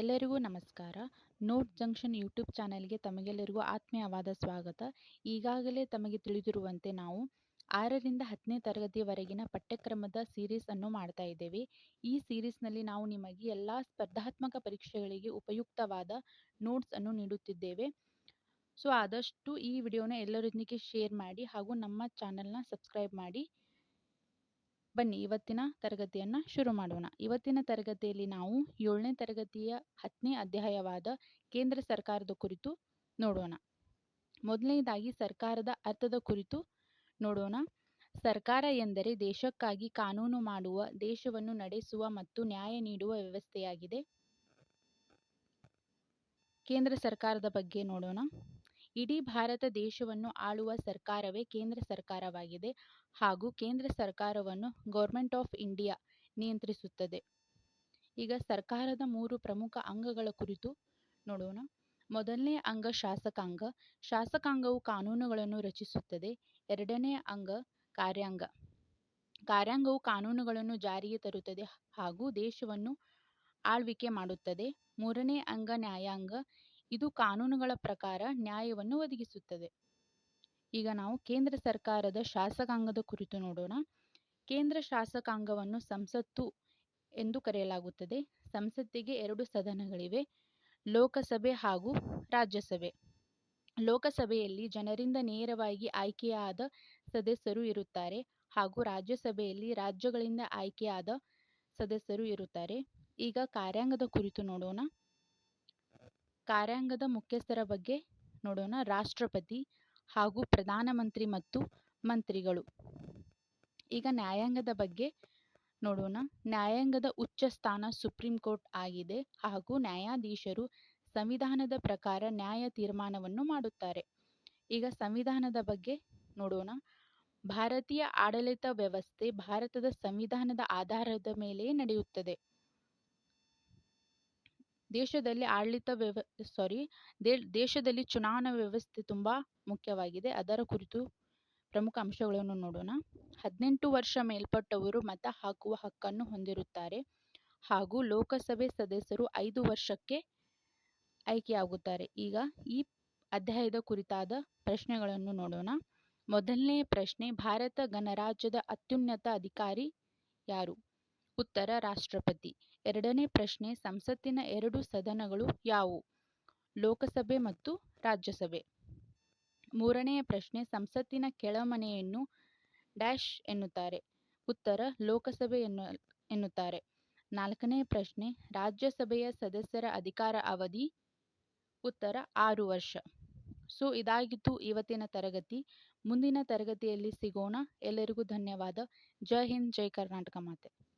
ಎಲ್ಲರಿಗೂ ನಮಸ್ಕಾರ. Note junction YouTube ಚಾನೆಲ್ಗೆ ತಮಗೆಲ್ಲರಿಗೂ ಆತ್ಮೀಯವಾದ ಸ್ವಾಗತ. ಈಗಾಗಲೇ ತಮಗೆ ತಿಳಿದಿರುವಂತೆ ನಾವು ಆರರಿಂದ ಹತ್ತನೇ ತರಗತಿಯವರೆಗಿನ ಪಠ್ಯಕ್ರಮದ ಸೀರೀಸ್ ಅನ್ನು ಮಾಡ್ತಾ ಇದ್ದೇವೆ. ಈ ಸೀರೀಸ್ನಲ್ಲಿ ನಾವು ನಿಮಗೆ ಎಲ್ಲ ಸ್ಪರ್ಧಾತ್ಮಕ ಪರೀಕ್ಷೆಗಳಿಗೆ ಉಪಯುಕ್ತವಾದ ನೋಟ್ಸ್ ಅನ್ನು ನೀಡುತ್ತಿದ್ದೇವೆ. ಸೊ, ಆದಷ್ಟು ಈ ವಿಡಿಯೋನ ಎಲ್ಲರೊಂದಿಗೆ ಶೇರ್ ಮಾಡಿ ಹಾಗೂ ನಮ್ಮ ಚಾನೆಲ್ನ ಸಬ್ಸ್ಕ್ರೈಬ್ ಮಾಡಿ. ಬನ್ನಿ ಇವತ್ತಿನ ತರಗತಿಯನ್ನು ಶುರು ಮಾಡೋಣ. ಇವತ್ತಿನ ತರಗತಿಯಲ್ಲಿ ನಾವು ಏಳನೇ ತರಗತಿಯ ಹತ್ತನೇ ಅಧ್ಯಾಯವಾದ ಕೇಂದ್ರ ಸರ್ಕಾರದ ಕುರಿತು ನೋಡೋಣ. ಮೊದಲನೇದಾಗಿ ಸರ್ಕಾರದ ಅರ್ಥದ ಕುರಿತು ನೋಡೋಣ. ಸರ್ಕಾರ ಎಂದರೆ ದೇಶಕ್ಕಾಗಿ ಕಾನೂನು ಮಾಡುವ, ದೇಶವನ್ನು ನಡೆಸುವ ಮತ್ತು ನ್ಯಾಯ ನೀಡುವ ವ್ಯವಸ್ಥೆಯಾಗಿದೆ. ಕೇಂದ್ರ ಸರ್ಕಾರದ ಬಗ್ಗೆ ನೋಡೋಣ. ಇಡೀ ಭಾರತ ದೇಶವನ್ನು ಆಳುವ ಸರ್ಕಾರವೇ ಕೇಂದ್ರ ಸರ್ಕಾರವಾಗಿದೆ ಹಾಗೂ ಕೇಂದ್ರ ಸರ್ಕಾರವನ್ನು ಗೌರ್ಮೆಂಟ್ ಆಫ್ ಇಂಡಿಯಾ ನಿಯಂತ್ರಿಸುತ್ತದೆ. ಈಗ ಸರ್ಕಾರದ ಮೂರು ಪ್ರಮುಖ ಅಂಗಗಳ ಕುರಿತು ನೋಡೋಣ. ಮೊದಲನೇ ಅಂಗ ಶಾಸಕಾಂಗ. ಶಾಸಕಾಂಗವು ಕಾನೂನುಗಳನ್ನು ರಚಿಸುತ್ತದೆ. ಎರಡನೇ ಅಂಗ ಕಾರ್ಯಾಂಗ. ಕಾರ್ಯಾಂಗವು ಕಾನೂನುಗಳನ್ನು ಜಾರಿಗೆ ತರುತ್ತದೆ ಹಾಗೂ ದೇಶವನ್ನು ಆಳ್ವಿಕೆ ಮಾಡುತ್ತದೆ. ಮೂರನೇ ಅಂಗ ನ್ಯಾಯಾಂಗ. ಇದು ಕಾನೂನುಗಳ ಪ್ರಕಾರ ನ್ಯಾಯವನ್ನು ಒದಗಿಸುತ್ತದೆ. ಈಗ ನಾವು ಕೇಂದ್ರ ಸರ್ಕಾರದ ಶಾಸಕಾಂಗದ ಕುರಿತು ನೋಡೋಣ. ಕೇಂದ್ರ ಶಾಸಕಾಂಗವನ್ನು ಸಂಸತ್ತು ಎಂದು ಕರೆಯಲಾಗುತ್ತದೆ. ಸಂಸತ್ತಿಗೆ ಎರಡು ಸದನಗಳಿವೆ, ಲೋಕಸಭೆ ಹಾಗೂ ರಾಜ್ಯಸಭೆ. ಲೋಕಸಭೆಯಲ್ಲಿ ಜನರಿಂದ ನೇರವಾಗಿ ಆಯ್ಕೆಯಾದ ಸದಸ್ಯರು ಇರುತ್ತಾರೆ ಹಾಗೂ ರಾಜ್ಯಸಭೆಯಲ್ಲಿ ರಾಜ್ಯಗಳಿಂದ ಆಯ್ಕೆಯಾದ ಸದಸ್ಯರು ಇರುತ್ತಾರೆ. ಈಗ ಕಾರ್ಯಾಂಗದ ಕುರಿತು ನೋಡೋಣ. ಕಾರ್ಯಾಂಗದ ಮುಖ್ಯಸ್ಥರ ಬಗ್ಗೆ ನೋಡೋಣ. ರಾಷ್ಟ್ರಪತಿ ಹಾಗೂ ಪ್ರಧಾನಮಂತ್ರಿ ಮತ್ತು ಮಂತ್ರಿಗಳು. ಈಗ ನ್ಯಾಯಾಂಗದ ಬಗ್ಗೆ ನೋಡೋಣ. ನ್ಯಾಯಾಂಗದ ಉಚ್ಚ ಸ್ಥಾನ ಸುಪ್ರೀಂ ಕೋರ್ಟ್ ಆಗಿದೆ ಹಾಗೂ ನ್ಯಾಯಾಧೀಶರು ಸಂವಿಧಾನದ ಪ್ರಕಾರ ನ್ಯಾಯ ತೀರ್ಮಾನವನ್ನು ಮಾಡುತ್ತಾರೆ. ಈಗ ಸಂವಿಧಾನದ ಬಗ್ಗೆ ನೋಡೋಣ. ಭಾರತೀಯ ಆಡಳಿತ ವ್ಯವಸ್ಥೆ ಭಾರತದ ಸಂವಿಧಾನದ ಆಧಾರದ ಮೇಲೆ ನಡೆಯುತ್ತದೆ. ದೇಶದಲ್ಲಿ ಆಡಳಿತ ವ್ಯವ ಸಾರಿ ದೇಶದಲ್ಲಿ ಚುನಾವಣಾ ವ್ಯವಸ್ಥೆ ತುಂಬ ಮುಖ್ಯವಾಗಿದೆ. ಅದರ ಕುರಿತು ಪ್ರಮುಖ ಅಂಶಗಳನ್ನು ನೋಡೋಣ. ಹದಿನೆಂಟು ವರ್ಷ ಮೇಲ್ಪಟ್ಟವರು ಮತ ಹಾಕುವ ಹಕ್ಕನ್ನು ಹೊಂದಿರುತ್ತಾರೆ. ಹಾಗೂ ಲೋಕಸಭೆ ಸದಸ್ಯರು ಐದು ವರ್ಷಕ್ಕೆ ಆಯ್ಕೆಯಾಗುತ್ತಾರೆ. ಈಗ ಈ ಅಧ್ಯಾಯದ ಕುರಿತಾದ ಪ್ರಶ್ನೆಗಳನ್ನು ನೋಡೋಣ. ಮೊದಲನೇ ಪ್ರಶ್ನೆ, ಭಾರತ ಗಣರಾಜ್ಯದ ಅತ್ಯುನ್ನತ ಅಧಿಕಾರಿ ಯಾರು? ಉತ್ತರ ರಾಷ್ಟ್ರಪತಿ. ಎರಡನೇ ಪ್ರಶ್ನೆ, ಸಂಸತ್ತಿನ ಎರಡು ಸದನಗಳು ಯಾವುವು? ಲೋಕಸಭೆ ಮತ್ತು ರಾಜ್ಯಸಭೆ. ಮೂರನೆಯ ಪ್ರಶ್ನೆ, ಸಂಸತ್ತಿನ ಕೆಳಮನೆಯನ್ನು ಡ್ಯಾಶ್ ಎನ್ನುತ್ತಾರೆ. ಉತ್ತರ, ಲೋಕಸಭೆ ಎನ್ನು, ಎನ್ನುತ್ತಾರೆ. ನಾಲ್ಕನೇ ಪ್ರಶ್ನೆ, ರಾಜ್ಯಸಭೆಯ ಸದಸ್ಯರ ಅಧಿಕಾರ ಅವಧಿ. ಉತ್ತರ, ಆರು ವರ್ಷ. ಸೊ, ಇದಾಗಿತ್ತು ಇವತ್ತಿನ ತರಗತಿ. ಮುಂದಿನ ತರಗತಿಯಲ್ಲಿ ಸಿಗೋಣ. ಎಲ್ಲರಿಗೂ ಧನ್ಯವಾದ. ಜೈ ಹಿಂದ್, ಜೈ ಕರ್ನಾಟಕ ಮಾತೆ.